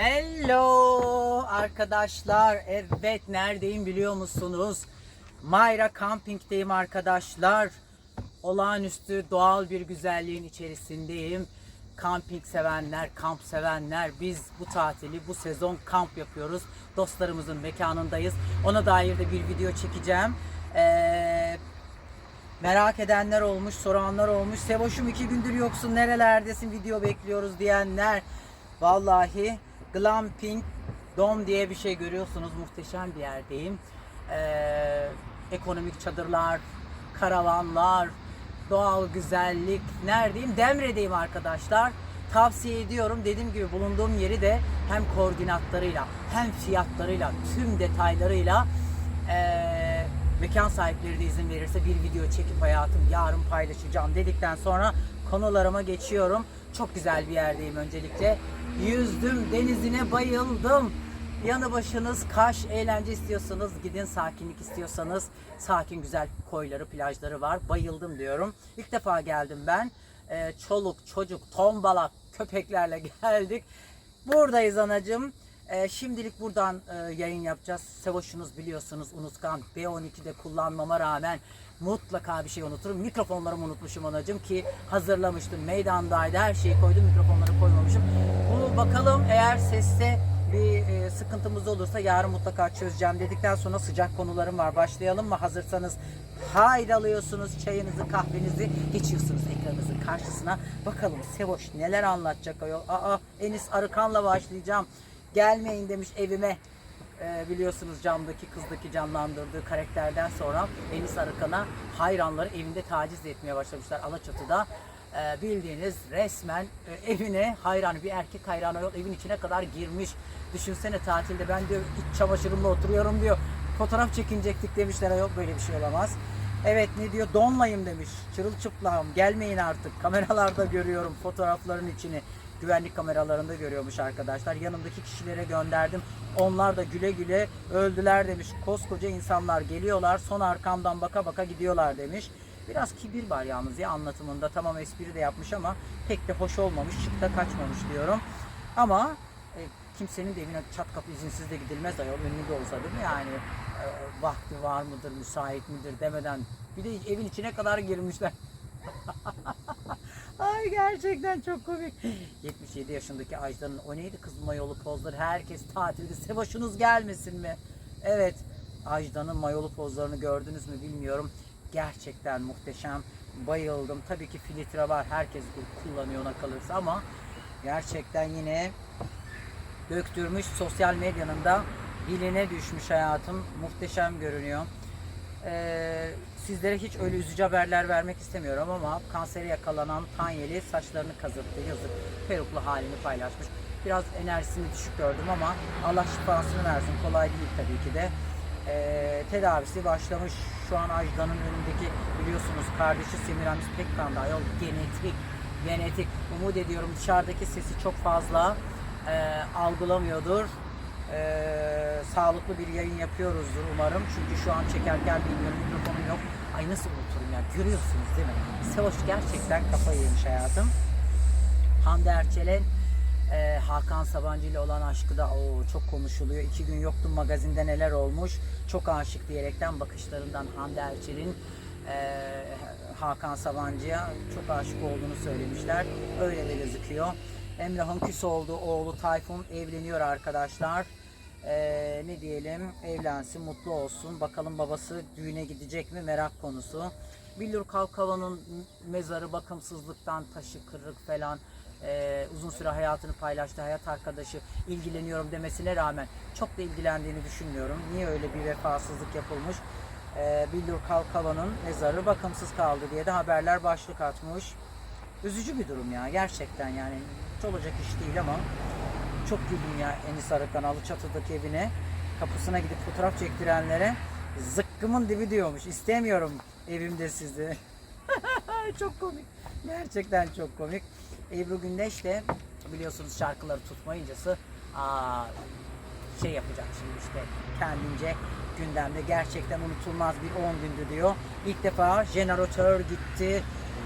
Hello arkadaşlar. Evet neredeyim biliyor musunuz? Mayra Camping'deyim arkadaşlar. Olağanüstü doğal bir güzelliğin içerisindeyim. Kamping sevenler, kamp sevenler biz bu tatili, bu sezon kamp yapıyoruz. Dostlarımızın mekanındayız. Ona dair de bir video çekeceğim. Ee, Merak edenler olmuş, soranlar olmuş. Sevoş'um iki gündür yoksun, nerelerdesin, video bekliyoruz diyenler. Vallahi Glamping Dom diye bir şey görüyorsunuz. Muhteşem bir yerdeyim. Ee, ekonomik çadırlar, karavanlar, doğal güzellik. Neredeyim? Demre'deyim arkadaşlar. Tavsiye ediyorum. Dediğim gibi bulunduğum yeri de hem koordinatlarıyla hem fiyatlarıyla tüm detaylarıyla ee, mekan sahipleri de izin verirse bir video çekip hayatım yarın paylaşacağım dedikten sonra konularıma geçiyorum. Çok güzel bir yerdeyim öncelikle. Yüzdüm, denizine bayıldım. Yanı başınız Kaş eğlence istiyorsanız gidin sakinlik istiyorsanız sakin güzel koyları plajları var. Bayıldım diyorum. İlk defa geldim ben. Ee, çoluk çocuk tombalak köpeklerle geldik. Buradayız anacığım. Ee, şimdilik buradan e, yayın yapacağız. Sevoş'unuz biliyorsunuz unutkan. B12'de kullanmama rağmen mutlaka bir şey unuturum. Mikrofonlarımı unutmuşum anacığım ki hazırlamıştım. Meydandaydı her şeyi koydum mikrofonları koymamışım. Bunu bakalım eğer seste bir e, sıkıntımız olursa yarın mutlaka çözeceğim dedikten sonra sıcak konularım var. Başlayalım mı? Hazırsanız haydi alıyorsunuz çayınızı kahvenizi geçiyorsunuz ekranınızın karşısına. Bakalım Sevoş neler anlatacak ayol. Aa Enis Arıkan'la başlayacağım. Gelmeyin demiş evime. Ee, biliyorsunuz camdaki kızdaki canlandırdığı karakterden sonra Enis Arıkan'a hayranları evinde taciz etmeye başlamışlar Alaçatı'da. Ee, bildiğiniz resmen e, evine hayran bir erkek hayranı yok evin içine kadar girmiş. Düşünsene tatilde ben diyor iç çamaşırımla oturuyorum diyor. Fotoğraf çekinecektik demişler yok böyle bir şey olamaz. Evet ne diyor donlayım demiş. Çırılçıplağım gelmeyin artık. Kameralarda görüyorum fotoğrafların içini. Güvenlik kameralarında görüyormuş arkadaşlar. Yanımdaki kişilere gönderdim. Onlar da güle güle öldüler demiş. Koskoca insanlar geliyorlar son arkamdan baka baka gidiyorlar demiş. Biraz kibir var yalnız ya anlatımında. Tamam espri de yapmış ama pek de hoş olmamış. Çıkta kaçmamış diyorum. Ama e, kimsenin de evine çat kapı izinsiz de gidilmez ayol. Ünlü de olsa değil mi? Yani e, vakti var mıdır, müsait midir demeden. Bir de evin içine kadar girmişler. Ay gerçekten çok komik. 77 yaşındaki Ajda'nın o neydi kız mayolu pozları herkes tatilde sevaşınız gelmesin mi? Evet Ajda'nın mayolu pozlarını gördünüz mü bilmiyorum. Gerçekten muhteşem. Bayıldım. Tabii ki filtre var. Herkes kullanıyor ona kalırsa ama gerçekten yine döktürmüş sosyal medyanın da diline düşmüş hayatım. Muhteşem görünüyor. Ee, sizlere hiç öyle üzücü haberler vermek istemiyorum ama kansere yakalanan Tanyeli saçlarını kazıttı. Yazık. Peruklu halini paylaşmış. Biraz enerjisini düşük gördüm ama Allah şifasını versin. Kolay değil tabii ki de. Ee, tedavisi başlamış. Şu an Ajda'nın önündeki biliyorsunuz kardeşi Semiramis Pekkan'da ayol genetik genetik. Umut ediyorum dışarıdaki sesi çok fazla e, algılamıyordur. E, sağlıklı bir yayın yapıyoruzdur umarım. Çünkü şu an çekerken bilmiyorum mikrofonum yok. Ay nasıl unuturum ya görüyorsunuz değil mi? Sevoş gerçekten kafayı yemiş hayatım. Hande Erçel'in e, Hakan Sabancı ile olan aşkı da o çok konuşuluyor. İki gün yoktum magazinde neler olmuş. Çok aşık diyerekten bakışlarından Hande Erçel'in e, Hakan Sabancı'ya çok aşık olduğunu söylemişler. Öyle de gözüküyor. Emrah'ın küs olduğu oğlu Tayfun evleniyor arkadaşlar. E, ne diyelim evlensin mutlu olsun. Bakalım babası düğüne gidecek mi merak konusu. Billur Kalkavan'ın mezarı bakımsızlıktan taşı kırık falan e, uzun süre hayatını paylaştı hayat arkadaşı ilgileniyorum demesine rağmen çok da ilgilendiğini düşünmüyorum. Niye öyle bir vefasızlık yapılmış? E, Billur Kalkavan'ın mezarı bakımsız kaldı diye de haberler başlık atmış. Üzücü bir durum ya gerçekten yani hiç olacak iş değil ama çok güldüm ya Enis Arıkan Alıçatı'daki evine kapısına gidip fotoğraf çektirenlere zıkkımın dibi diyormuş. İstemiyorum evimde sizi. çok komik. Gerçekten çok komik. Ebru Gündeş de biliyorsunuz şarkıları tutmayıncası aa, şey yapacak şimdi işte kendince gündemde gerçekten unutulmaz bir 10 gündü diyor. İlk defa jeneratör gitti.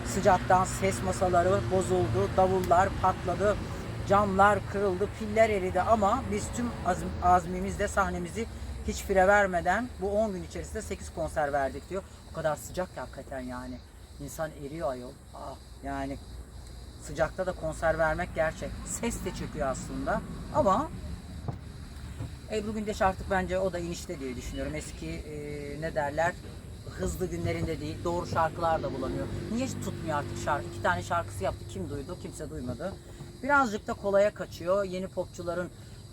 Sıcaktan ses masaları bozuldu. Davullar patladı. Camlar kırıldı, piller eridi ama biz tüm azm- azmimizle sahnemizi hiç fire vermeden bu 10 gün içerisinde 8 konser verdik diyor. O kadar sıcak ki hakikaten yani. İnsan eriyor ayol. Ah, yani sıcakta da konser vermek gerçek. Ses de çekiyor aslında. Ama Ebru Gündeş artık bence o da inişte diye düşünüyorum. Eski e, ne derler hızlı günlerinde değil. Doğru şarkılar da bulamıyor. Niye tutmuyor artık şarkı? İki tane şarkısı yaptı. Kim duydu? Kimse duymadı. Birazcık da kolaya kaçıyor. Yeni popçuların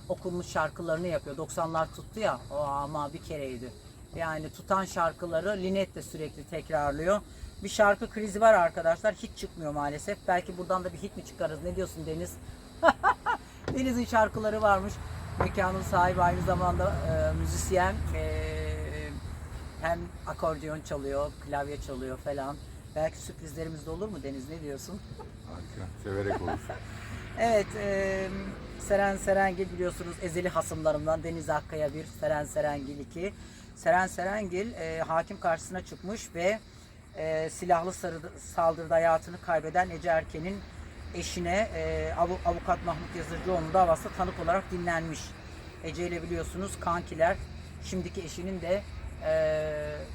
okunmuş şarkılarını yapıyor. 90'lar tuttu ya. O ama bir kereydi. Yani tutan şarkıları Linet de sürekli tekrarlıyor. Bir şarkı krizi var arkadaşlar. Hiç çıkmıyor maalesef. Belki buradan da bir hit mi çıkarız? Ne diyorsun Deniz? Deniz'in şarkıları varmış. Mekanın sahibi aynı zamanda e, müzisyen. E, hem akordeon çalıyor, klavye çalıyor falan. Belki sürprizlerimiz de olur mu Deniz? Ne diyorsun? Harika. Severek olur. Evet, e, Seren Serengil biliyorsunuz ezeli hasımlarımdan Deniz Akkaya bir, Seren Serengil iki. Seren Serengil e, hakim karşısına çıkmış ve e, silahlı sarı- saldırıda hayatını kaybeden Ece Erken'in eşine e, avu- avukat Mahmut Yazıcıoğlu'nun davasında tanık olarak dinlenmiş. Ece ile biliyorsunuz kankiler. Şimdiki eşinin de e,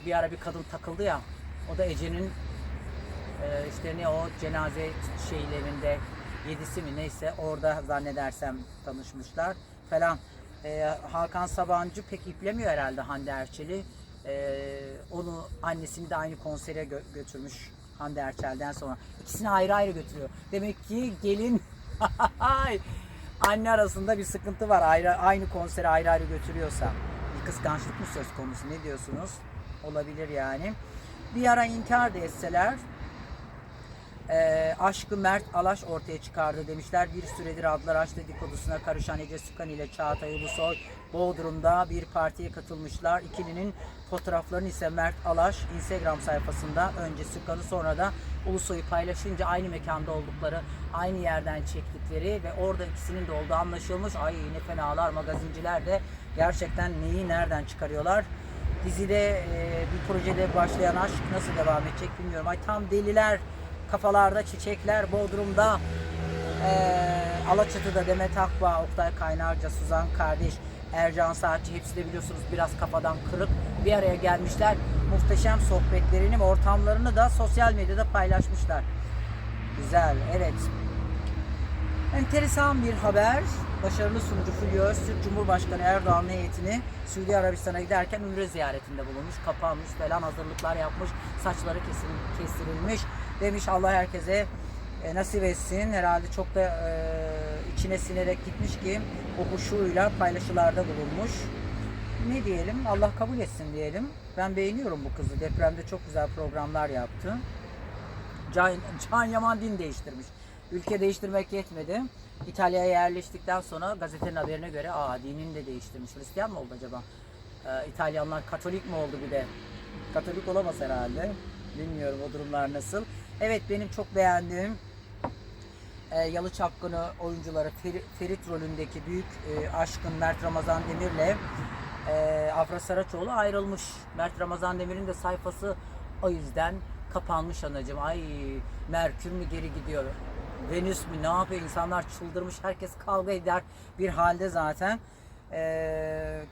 bir ara bir kadın takıldı ya. O da Ece'nin ee, işte ne o cenaze şeylerinde yedisi mi neyse orada zannedersem tanışmışlar falan. Ee, Hakan Sabancı pek iplemiyor herhalde Hande Erçel'i. Ee, onu annesini de aynı konsere gö- götürmüş Hande Erçel'den sonra. İkisini ayrı ayrı götürüyor. Demek ki gelin anne arasında bir sıkıntı var. Ayrı, aynı konsere ayrı ayrı götürüyorsa. Bir kıskançlık mı söz konusu ne diyorsunuz? Olabilir yani. Bir ara inkar da etseler e, aşkı Mert Alaş ortaya çıkardı demişler. Bir süredir adlar aşk dedikodusuna karışan Ece Sükan ile Çağatay Ulusoy Bodrum'da bir partiye katılmışlar. İkilinin fotoğraflarını ise Mert Alaş Instagram sayfasında önce Sükan'ı sonra da Ulusoy'u paylaşınca aynı mekanda oldukları, aynı yerden çektikleri ve orada ikisinin de olduğu anlaşılmış. Ay ne fenalar magazinciler de gerçekten neyi nereden çıkarıyorlar. Dizide e, bir projede başlayan aşk nasıl devam edecek bilmiyorum. Ay tam deliler, kafalarda çiçekler, Bodrum'da, e, Alaçatı'da Demet Akbağ, Oktay Kaynarca, Suzan Kardeş, Ercan Saatçi hepsi de biliyorsunuz biraz kafadan kırık bir araya gelmişler. Muhteşem sohbetlerini ve ortamlarını da sosyal medyada paylaşmışlar. Güzel, evet. Enteresan bir haber. Başarılı sunucu Fulya Öztürk, Cumhurbaşkanı Erdoğan'ın heyetini Suudi Arabistan'a giderken Ümre ziyaretinde bulunmuş, kapanmış falan hazırlıklar yapmış, saçları kesin, kestirilmiş. Demiş Allah herkese e, nasip etsin. Herhalde çok da e, içine sinerek gitmiş ki o huşuyla paylaşılarda bulunmuş. Ne diyelim? Allah kabul etsin diyelim. Ben beğeniyorum bu kızı. Depremde çok güzel programlar yaptı. Can, Can Yaman din değiştirmiş. Ülke değiştirmek yetmedi. İtalya'ya yerleştikten sonra gazetenin haberine göre aa dinini de değiştirmiş. Hristiyan mı oldu acaba? Ee, İtalyanlar Katolik mi oldu bir de? Katolik olamaz herhalde. Bilmiyorum o durumlar nasıl. Evet benim çok beğendiğim e, Yalı Çapkını oyuncuları Feri- Ferit rolündeki büyük e, aşkın Mert Ramazan Demir'le e, Afra Saraçoğlu ayrılmış. Mert Ramazan Demir'in de sayfası o yüzden kapanmış anacığım. Ay Merkür mü geri gidiyor? Venüs mü ne yapıyor? İnsanlar çıldırmış. Herkes kavga eder bir halde zaten. E,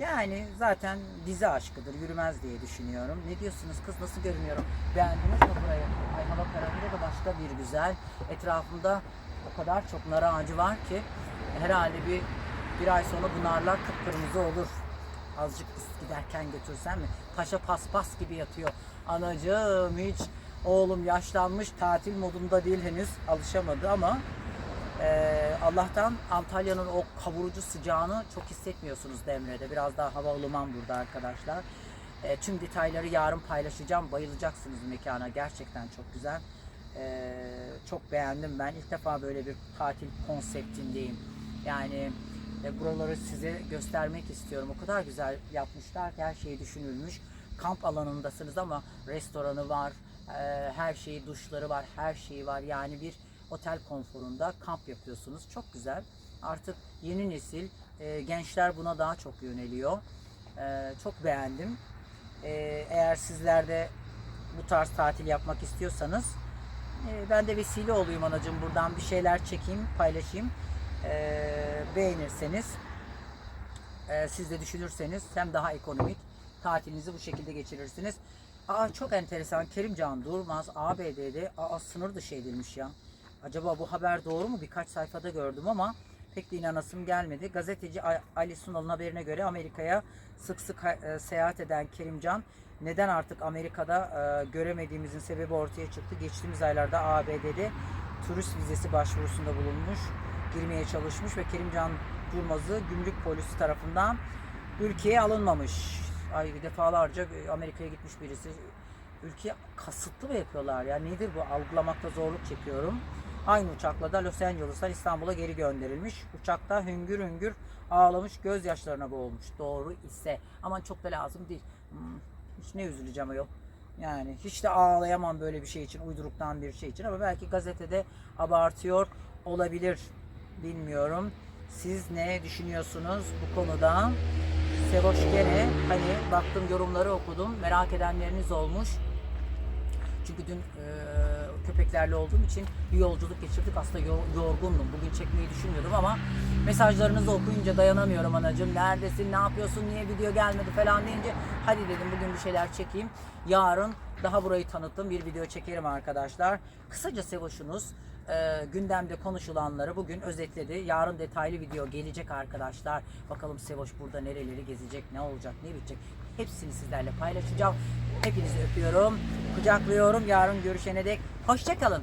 yani zaten dizi aşkıdır. Yürümez diye düşünüyorum. Ne diyorsunuz kız? Nasıl görünüyorum? Beğendiniz mi burayı? Ay hava kararınca da başka bir güzel. Etrafımda o kadar çok nar ağacı var ki herhalde bir bir ay sonra bu narlar kıpkırmızı olur. Azıcık giderken götürsem mi? Paşa paspas gibi yatıyor. Anacığım hiç oğlum yaşlanmış tatil modunda değil henüz alışamadı ama ee, Allah'tan Antalya'nın o kavurucu sıcağını çok hissetmiyorsunuz Demre'de. Biraz daha hava ılıman burada arkadaşlar. Ee, tüm detayları yarın paylaşacağım. Bayılacaksınız mekana. Gerçekten çok güzel. Ee, çok beğendim ben. İlk defa böyle bir tatil konseptindeyim. Yani e, buraları size göstermek istiyorum. O kadar güzel yapmışlar ki her şey düşünülmüş. Kamp alanındasınız ama restoranı var, e, her şeyi, duşları var, her şeyi var. Yani bir otel konforunda kamp yapıyorsunuz. Çok güzel. Artık yeni nesil e, gençler buna daha çok yöneliyor. E, çok beğendim. E, eğer sizler de bu tarz tatil yapmak istiyorsanız E, ben de vesile olayım anacığım buradan bir şeyler çekeyim, paylaşayım. E, beğenirseniz, e, siz de düşünürseniz hem daha ekonomik tatilinizi bu şekilde geçirirsiniz. Aa çok enteresan. Kerimcan Durmaz ABD'de aa, sınır dışı edilmiş ya. Acaba bu haber doğru mu? Birkaç sayfada gördüm ama pek de inanasım gelmedi. Gazeteci Ali Sunal'ın haberine göre Amerika'ya sık sık e, seyahat eden Kerimcan neden artık Amerika'da e, göremediğimizin sebebi ortaya çıktı. Geçtiğimiz aylarda ABD'de turist vizesi başvurusunda bulunmuş, girmeye çalışmış ve Kerimcan Durmaz'ı gümrük polisi tarafından ülkeye alınmamış. Ay defalarca Amerika'ya gitmiş birisi. Ülkeye kasıtlı mı yapıyorlar ya? Nedir bu? Algılamakta zorluk çekiyorum. Aynı uçakla da Los Angeles'tan İstanbul'a geri gönderilmiş. Uçakta hüngür hüngür ağlamış, gözyaşlarına boğulmuş. Doğru ise. Aman çok da lazım değil. Hmm, hiç ne üzüleceğim yok. Yani hiç de ağlayamam böyle bir şey için, uyduruktan bir şey için ama belki gazetede abartıyor olabilir. Bilmiyorum. Siz ne düşünüyorsunuz bu konuda? Sevoş gene hani baktım yorumları okudum. Merak edenleriniz olmuş. Çünkü dün e, köpeklerle olduğum için bir yolculuk geçirdik. Aslında yo- yorgundum. Bugün çekmeyi düşünmüyordum ama mesajlarınızı okuyunca dayanamıyorum anacığım. Neredesin, ne yapıyorsun, niye video gelmedi falan deyince hadi dedim bugün bir şeyler çekeyim. Yarın daha burayı tanıttım bir video çekerim arkadaşlar. Kısaca Sevoş'unuz e, gündemde konuşulanları bugün özetledi. Yarın detaylı video gelecek arkadaşlar. Bakalım Sevoş burada nereleri gezecek, ne olacak, ne bitecek. Hepsini sizlerle paylaşacağım. Hepinizi öpüyorum, kucaklıyorum. Yarın görüşene dek hoşçakalın.